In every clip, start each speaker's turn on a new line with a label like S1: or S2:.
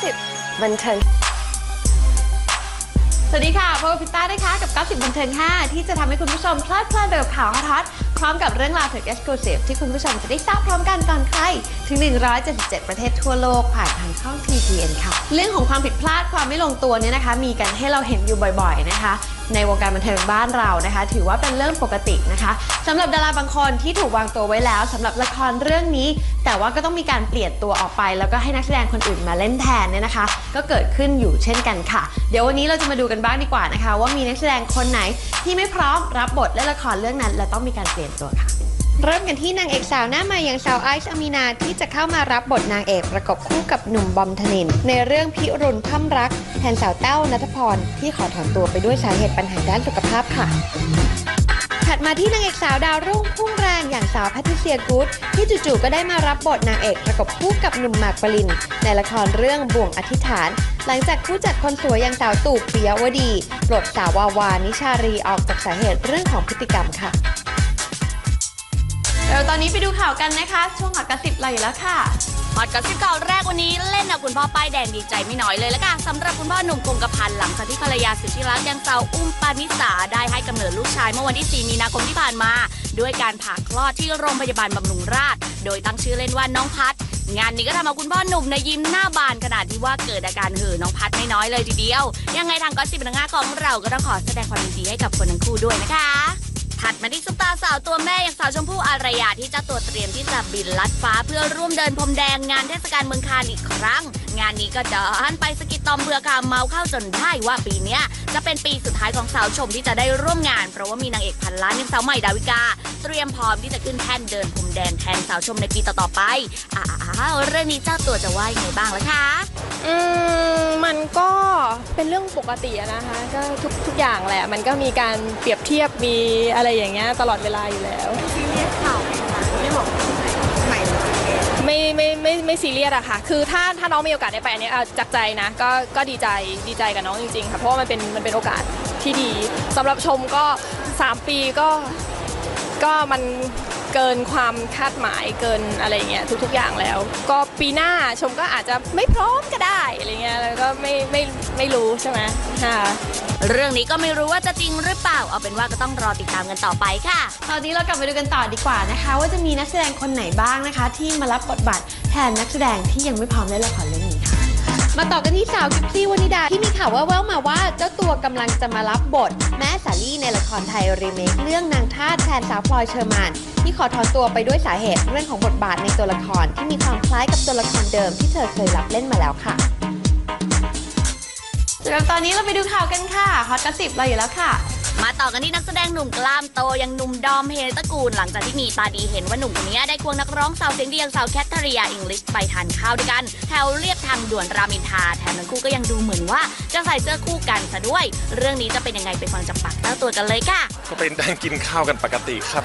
S1: 90 บันเทิง
S2: สวัสดีค่ะพบกับพิต้านะคะกับ 90 บันเทิง 5 ที่จะทำให้คุณผู้ชมเพลิดเพลินไปกับข่าวฮอตๆพร้อมกับเรื่องราวถึง Exclusive ที่คุณผู้ชมจะได้ทราบพร้อมกันก่อนใคร ถึง 177 ประเทศทั่วโลกผ่านทางช่อง TGN ค่ะ เรื่องของความผิดพลาดความไม่ลงตัวเนี่ยนะคะ มีกันให้เราเห็นอยู่บ่อยๆนะคะ ในวงการบันเทิงบ้านเรานะคะ ถือว่าเป็นเรื่องปกตินะคะสำหรับดาราบางคนที่ถูกวางตัวไว้แล้วสำหรับละครเรื่องนี้ แต่ว่าก็ต้องมีการเปลี่ยนตัวออกไป แล้วก็ให้นักแสดงคนอื่นมาเล่นแทนเนี่ยนะคะ ก็เกิดขึ้นอยู่เช่นกันค่ะ เดี๋ยววันนี้เราจะมาดูกันบ้างดีกว่านะคะ ว่ามีนักแสดงคนไหนที่ไม่พร้อมรับบทและละครเรื่องนั้น และต้องมีการเปลี่ยนตัวค่ะ เริ่มกันที่นางเอกสาวหน้าใหม่อย่างสาวไอซ์อามีนาที่จะเข้ามารับบทนางเอกประกบคู่กับหนุ่มบอมธนิน ในเรื่องพิรุณพร่ำรัก แทนสาวแต้วนัทพร ที่ขอถอนตัวไปด้วยสาเหตุปัญหาด้านสุขภาพค่ะถัดมาที่นางเอกสาวดาวรุ่งพุ่งแรงอย่างสาวแพทิเซียกูดที่จู่ๆก็ได้มารับบทนางเอกประกบคู่กับหนุ่มหมากปริน ในละครเรื่องบ่วงอธิษฐาน หลังจากผู้จัดคนสวยอย่างสาวตู่ปิยวดีปลดสาววาวานิชารีออกจากสาเหตุเรื่องของพฤติกรรมค่ะ เดี๋ยวตอนนี้ไปดูข่าวกันนะคะ ช่วงหักกระสิบเราอยู่แล้วค่ะ
S3: ฮอตกับซิบข่าวแรกวันนี้เล่นกับคุณพ่อป้ายแดงดีใจไม่น้อยเลยละค่ะสำหรับคุณพ่อหนุ่มคงกระพันหลังจากที่ภรรยาสุดที่รักย่างสาวอุ้มปานิสาได้ให้กำเนิดลูกชายเมื่อวันที่ 4 มีนาคมที่ผ่านมา ด้วยการผ่าคลอดที่โรงพยาบาลบำรุงราษฎร์โดยตั้งชื่อเล่นว่าน้องพัด งานนี้ก็ทำเอาคุณพ่อหนุ่มในยิ้มหน้าบานขนาดที่ว่าเกิดอาการเห่อน้องพัดไม่น้อยเลยทีเดียว ยังไงทางก็สิบนังงาของเราก็ต้องขอแสดงความยินดีให้กับคนทั้งคู่ด้วยนะคะ ถัดมาที่ซุปตาสาวตัวแม่อย่างสาวชมพู่อารยาที่เจ้าตัวเตรียมที่จะบินลัดฟ้าเพื่อร่วมเดินพรมแดงงานเทศกาลเมืองคานอีกครั้ง งานนี้ก็เดินไปสกิดตอมเบือกาเมาเข้าจนได้ว่าปีเนี้ยจะเป็นปีสุดท้ายของสาวชมที่จะได้ร่วมงาน เพราะว่ามีนางเอกพันล้านอย่างสาวใหม่ดาวิกา เตรียมพร้อมที่จะขึ้นแท่นเดินพรมแดงแทนสาวชมในปีต่อๆไปอ้าเรื่องนี้เจ้าตัวจะว่ายังไงบ้างล่ะคะ
S4: อืมมันก็เป็นเรื่องปกตินะคะก็ทุกทุกอย่างแหละ มันก็มีการเปรียบเทียบมีอะไรอย่างเงี้ยตลอดเวลาอยู่แล้ว ไม่ไม่ไม่ไม่ไม่ซีเรียสอะค่ะ คือถ้าถ้าน้องมีโอกาสได้ไปอันนี้เอาจากใจนะ ก็ก็ดีใจดีใจกับน้องจริงๆค่ะ เพราะว่ามันเป็นมันเป็นโอกาสที่ดีสำหรับชมก็ 3 ปีก็ก็มัน เกินความคาดหมายเกินอะไรเงี้ยทุกๆอย่างแล้ว ก็ปีหน้าชมก็อาจจะไม่พร้อมก็ได้อะไรเงี้ยแล้วก็ไม่ไม่ไม่รู้ใช่ไหมค่ะ
S3: เรื่องนี้ก็ไม่รู้ว่าจะจริงหรือเปล่า เอาเป็นว่าก็ต้องรอติดตามกันต่อไปค่ะ
S2: ตอนนี้เรากลับไปดูกันต่อดีกว่านะคะ ว่าจะมีนักแสดงคนไหนบ้างนะคะ ที่มารับบทบาทแทนนักแสดงที่ยังไม่พร้อมเล่นละครเรื่องนี้ค่ะ มาต่อกันที่สาวกิฟซี่วนิดา ที่มีข่าวว่าแววมาว่าเจ้าตัวกำลังจะมารับบท แม่สาลี่ในละครไทยรีเมคเรื่องนางทาสแทนสาวพลอยเชอร์มานที่ขอถอนตัวไปด้วยสาเหตุเรื่องของบทบาทในตัวละครที่มีความคล้ายกับตัวละครเดิมที่เธอเคยรับเล่นมาแล้วค่ะสำหรับตอนนี้เราไปดูข่าวกันค่ะฮอตกระสิบเราอยู่แล้วค่ะ
S3: มาต่อกันที่นักแสดงหนุ่มกล้ามโตอย่างหนุ่มดอมเฮตระกูล หลังจากที่มีตาดีเห็นว่าหนุ่มคนนี้ได้ควงนักร้องสาวเสียงดีอย่างสาวแคทเธอรียาอิงลิชไปทานข้าวด้วยกันแถวเรียบทางด่วนรามอินทราแถมทั้งคู่ก็ยังดูเหมือนว่า จะใส่เสื้อคู่กันซะด้วย เรื่องนี้จะเป็นยังไงไปฟังจากปากเจ้าตัวกันเลยค่ะ
S5: ก็เป็นนั่งกินข้าวกันปกติครับ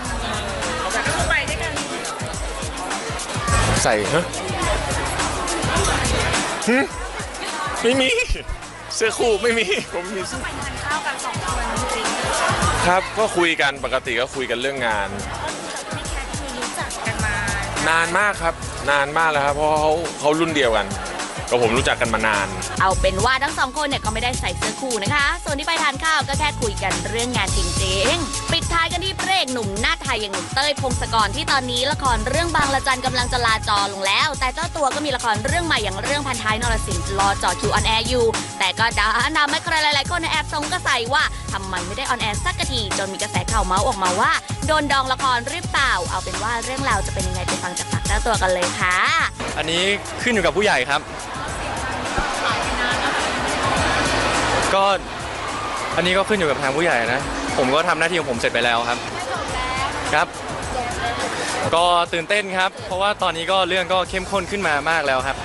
S5: ใส่ฮะหึไม่มีเสื้อคู่ไม่มีผมไม่มีเสื้อ ครับก็คุยกันปกติก็คุยกันเรื่องงาน นานมากครับ นานมากแล้วครับเพราะเขาเขารุ่นเดียวกัน กับผมรู้จักกันมานาน
S3: เอาเป็นว่าทั้งสองคนเนี่ยก็ไม่ได้ใส่เสื้อคู่นะคะ ส่วนที่ไปทานข้าวก็แค่คุยกันเรื่องงานจริงๆ ปิดท้ายกันที่พระเอกหนุ่มหน้าไทยอย่างหนุ่มเต้ยพงศกรที่ตอนนี้ละครเรื่องบางละจันกำลังจะลาจอลงแล้ว แต่เจ้าตัวก็มีละครเรื่องใหม่อย่างเรื่องพันท้ายนรสิงห์รอจอคิวออนแอร์อยู่ แต่ก็ดันทำให้ใครหลายๆคนในแอบสงสัยว่าทำไมไม่ได้ออนแอร์สักทีจนมีกระแสข่าวเมาส์ออกมาว่าโดนดองละครหรือเปล่า เอาเป็นว่าเรื่องราวจะเป็นยังไงไปฟังจากปากเจ้าตัวกันเลยค่ะ
S6: อันนี้ขึ้นอยู่กับผู้ใหญ่ครับ ก็อันนี้ก็ขึ้นอยู่กับทางผู้ใหญ่นะ ผมก็ทำหน้าที่ของผมเสร็จไปแล้วครับ ครับ ก็ตื่นเต้นครับ เพราะว่าตอนนี้ก็เรื่องก็เข้มข้นขึ้นมามากแล้วครับ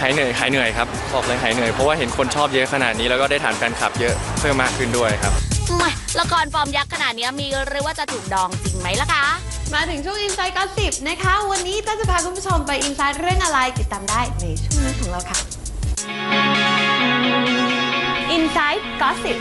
S6: หายเหนื่อยหายเหนื่อยครับบอกเลยหายเหนื่อยเพราะว่าเห็นคนชอบเยอะขนาดนี้แล้วก็ได้ฐานแฟนคลับเยอะเพิ่มมากขึ้นด้วยครับ
S3: แหม่ละครฟอร์มยักษ์ขนาดนี้มีหรือว่าจะถูกดองจริงไหมล่ะคะ
S2: มาถึงช่วง Inside Gossip นะคะ วันนี้ต้าจะพาคุณผู้ชมไป Inside เรื่องอะไรติดตามได้ในช่วงนี้ของเราค่ะ Inside Gossip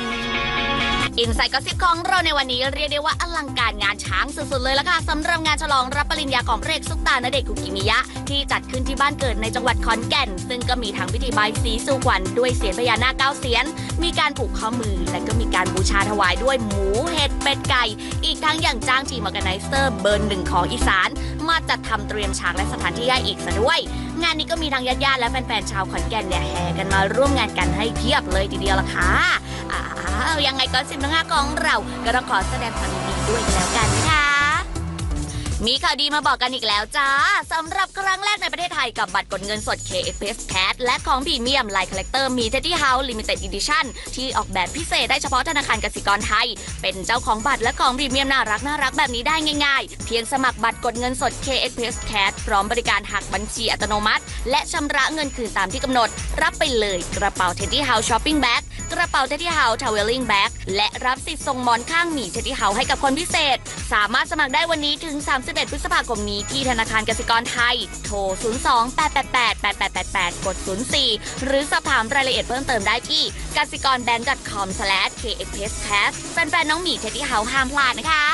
S3: อินไซต์ก็สิบของเราในวันนี้เรียกได้ว่าอลังการงานช้างสุดๆเลยละค่ะสำหรับงานฉลองรับปริญญาของพรกซุปตาณเดชน์คุกิมิยะ ที่จัดขึ้นที่บ้านเกิดในจังหวัดขอนแก่น ซึ่งก็มีทั้งพิธีบายสีสู่ขวัญด้วยเสียงพญานาคเก้าเสียน มีการผูกข้อมือ และก็มีการบูชาถวายด้วยหมูเห็ดเป็ดไก่ อีกทั้งอย่างจ้างทีมออแกไนเซอร์เบอร์หนึ่งของอีสาน มาจัดทำเตรียมฉากและสถานที่ให้อีกซะด้วย งานนี้ก็มีทั้งญาติๆและแฟนๆชาวขอนแก่นเนี่ยแห่กันมาร่วมงานกันให้เพียบเลยทีเดียวล่ะค่ะอ้าวยังไงก็สิบทั้งห้าของเราก็ต้องขอแสดงความยินดีด้วยแล้วกันค่ะ มีข่าวดีมาบอกกันอีกแล้วจ้าสำหรับครั้งแรกในประเทศไทยกับบัตรกดเงินสด KFS Cat และของพรีเมียมไลน์คอลเลกเตอร์มี Teddy House Limited Edition ที่ออกแบบพิเศษได้เฉพาะธนาคารกสิกรไทย เป็นเจ้าของบัตรและของพรีเมียมน่ารักน่ารักแบบนี้ได้ง่ายๆ เพียงสมัครบัตรกดเงินสด KFS Cat พร้อมบริการหักบัญชีอัตโนมัติ และชำระเงินคืนตามที่กำหนด รับไปเลยกระเป๋า Teddy House Shopping Bag กระเป๋า Teddy House Traveling Bag และรับสิทธิ์ส่งหมอนข้างหมี Teddy House ให้กับคนพิเศษ สามารถสมัครได้วันนี้ถึง 31 พฤษภาคมนี้ที่ธนาคารกสิกรไทย โทร 02-888-8888 กด 04 หรือสอบถามรายละเอียดเพิ่มเติมได้ที่กสิกร bank.com/kxpass แฟนๆน้องหมี Teddy House ห้ามพลาดนะคะ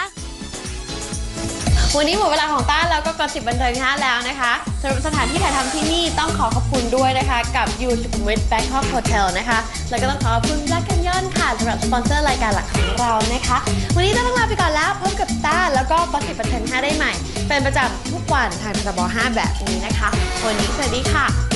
S2: วันนี้หมดเวลาของต้าแล้วก็กระสิบบันเทิงห้าแล้วนะคะสำหรับสถานที่ถ่ายทำที่นี่ต้องขอขอบคุณด้วยนะคะ กับยูสุขุมวิทแบงคอกโฮเทลนะคะ แล้วก็ต้องขอขอบคุณแบล็กกันยอนค่ะสำหรับสปอนเซอร์รายการหลักของเรานะคะ วันนี้ต้าต้องลาไปก่อนแล้วพบกับต้าแล้วก็กระสิบบันเทิงห้าได้ใหม่ เป็นประจำทุกวันทางทบ5แบบนี้นะคะ วันนี้สวัสดีค่ะ